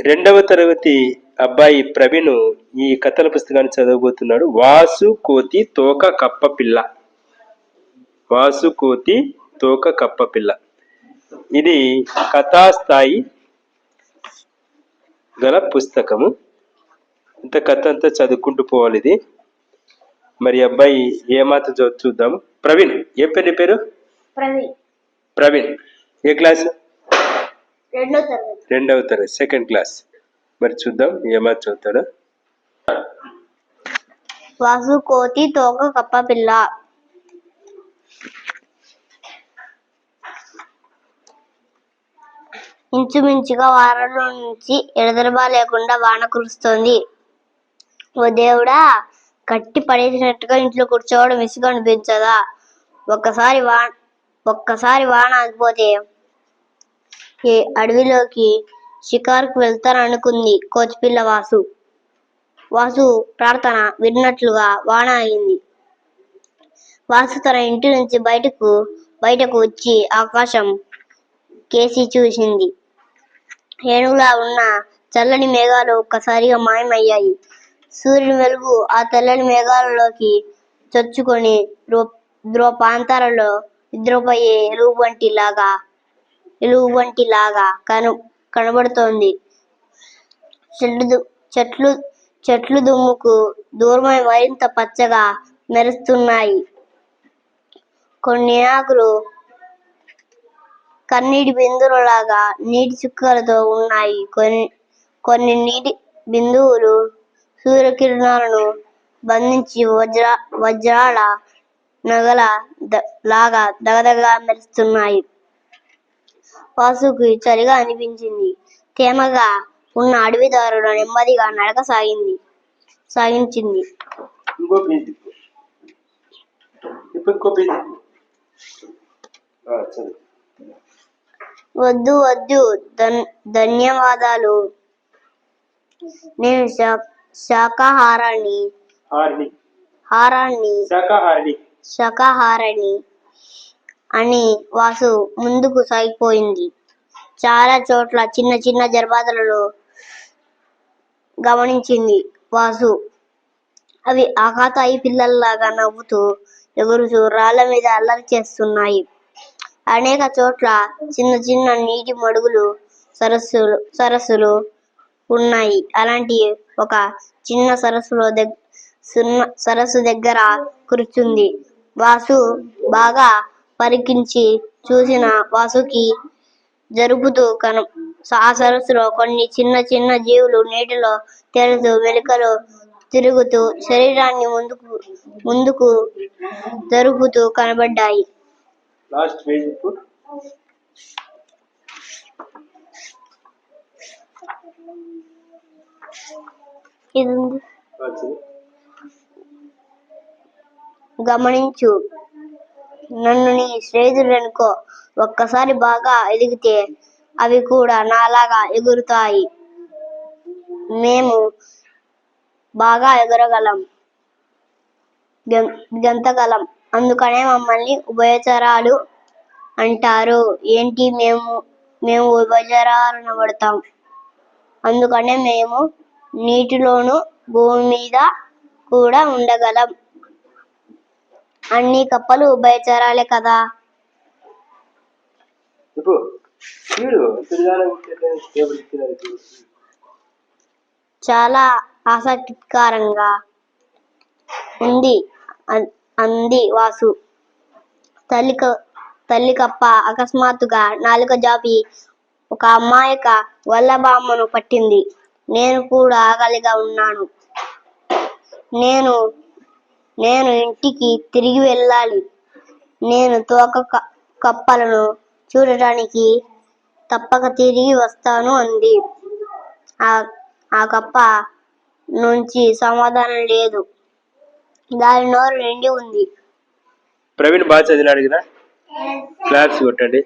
రెండవ తరగతి అబ్బాయి ప్రవీణ్ ఈ కథల పుస్తకాన్ని చదవబోతున్నాడు. వాసు కోతి తోక కప్ప పిల్ల. వాసు కోతి తోక కప్ప పిల్ల. ఇది కథాస్థాయి గల పుస్తకము. ఇంత కథ అంతా చదువుకుంటూ పోవాలి ఇది. మరి అబ్బాయి ఏమాత్రం చదువు చూద్దాము. ప్రవీణ్ ఏ పేరు పేరు? ప్రవీణ్. ప్రవీణ్ ఏ క్లాస్? రెండవ తరగతి. సెకండ్ క్లాస్ మరి చూద్దాం ఏమాత్రం చదువుతాడో. వాసు కోతి తోక కప్ప పిల్ల. ఇంచుమించుగా వారంలో నుంచి ఎడతెరపా లేకుండా వాన కురుస్తోంది. ఓ దేవుడా కట్టి పడేసినట్టుగా ఇంట్లో కూర్చోవడం విసుగు అనిపించదా ఒక్కసారి వా ఒక్కసారి వాన ఆగిపోతే అడవిలోకి షికారుకు వెళ్తారనుకుంది కోచిపిల్ల వాసు. వాసు ప్రార్థన విన్నట్లుగా వాన అయింది వాసు తన ఇంటి నుంచి బయటకు బయటకు వచ్చి ఆకాశం కేసి చూసింది. ఏనుగులా ఉన్న చల్లని మేఘాలు ఒక్కసారిగా మాయమయ్యాయి. సూర్యుని వెలుగు ఆ తెల్లని మేఘాలలోకి చొచ్చుకొని ద్రో ధ్రువ ప్రాంతాలలో నిద్రపోయే లాగా వంటి లాగా వంటి లాగా కను కనబడుతోంది. చెట్లు చెట్లు చెట్లు దుమ్ముకు దూరమై మరింత పచ్చగా మెరుస్తున్నాయి. కొన్ని ఆకులు కన్నీటి బిందువులలాగా నీటి చుక్కలతో ఉన్నాయి. కొన్ని కొన్ని నీటి బిందువులు సూర్యకిరణాలను బంధించి వజ్ర వజ్రాల నగల ద- లాగా దగదగా మెరుస్తున్నాయి. వాసుకి చలిగా అనిపించింది. తేమగా ఉన్న అడవి దారిలో నెమ్మదిగా నడక సాగింది. సాగించింది. వద్దు వద్దు. ధన్ ధన్యవాదాలు. నేను శా- శాకాహారాన్ని అని వాసు ముందుకు సాగిపోయింది. చాలా చోట్ల చిన్న చిన్న జరబాతలలో గమనించింది వాసు. అవి ఆకాతాయి పిల్లల్లాగా నవ్వుతూ ఎగురుతూ రాళ్ళ మీద అల్లరి చేస్తున్నాయి. అనేక చోట్ల చిన్న చిన్న నీటి మడుగులు సరస్సులు సరస్సులు ఉన్నాయి. అలాంటి ఒక చిన్న సరస్సులో దగ్ సున్న సరస్సు దగ్గర కూర్చుంది. వాసు బాగా పరికించి చూసిన వాసుకి జరుపుతూ కను ఆ సరస్సులో కొన్ని చిన్న చిన్న జీవులు నీటిలో తేలుతూ వెలుకలు తిరుగుతూ శరీరాన్ని ముందుకు ముందుకు జరుపుతూ కనబడ్డాయి. లాస్ట్ పేజ్ గమనించు. నన్ను నీ స్నేహితుడనుకో ఒక్కసారి బాగా ఎదిగితే అవి కూడా నాలాగా ఎగురుతాయి. మేము బాగా ఎగరగలం. గెంతగలం. అందుకనే మమ్మల్ని ఉభయచరాలు అంటారు. ఏంటి మేము మేము ఉభయచరాలనబడతాం అందుకనే మేము నీటిలోను భూమి మీద కూడా ఉండగలం. అన్ని కప్పలు ఉభయచరాలే కదా. చాలా ఆసక్తికరంగా ఉంది అంది వాసు. తల్లి తల్లి కప్ప అకస్మాత్తుగా నాలుక జాపి ఒక అమ్మాయక వల్లబామ్మను పట్టింది. నేను కూడా ఆకలిగా ఉన్నాను. నేను నేను ఇంటికి తిరిగి వెళ్ళాలి. నేను తోక క- కప్పలను చూడటానికి తప్పక తిరిగి వస్తాను అంది. ఆ ఆ కప్ప నుంచి సమాధానం లేదు. దాని నోరు నిండి ఉంది. ప్రవీణ్ బాగా చదివినాడు కదా? క్లాప్స్ కొట్టండి.